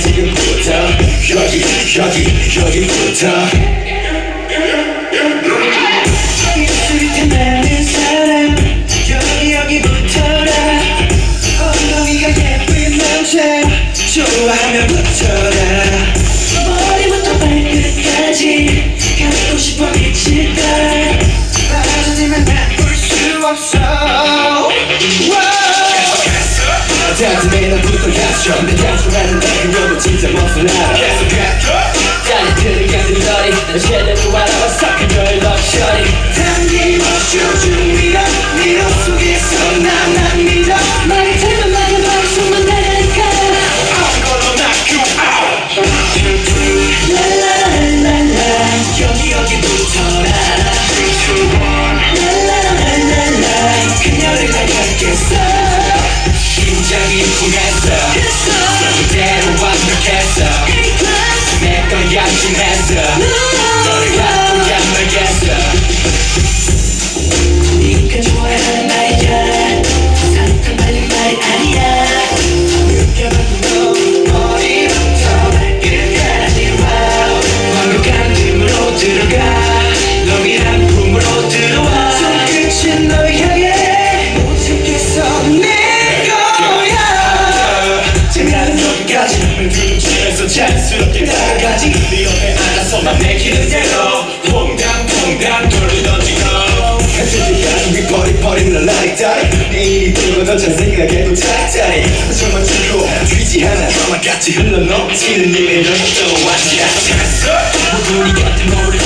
지금부터 여기 여기 여기부터 입술이 탐나는 사람. 여기 예쁜 남자. 좋아하면 붙어라. 머리부터 발끝까지 갖고 싶어 미칠까? 빠져들면 나볼수 없어. 자신의 나 내 약속하는 그녀도 진짜 벗어나 짠 치면서 자연스럽게 다가가지 네 옆에 앉아서만 내키는 대로 퐁당퐁당 돌을 던지고. 가슴이 위 버리버리는 라이다리. 내일이 되고 너잘 생각해도 짝짝이 정말 줄로 쥐지 않아. 드라마같이 흘러넘치는 일을 또 왔지 않았어 우리 곁에 노를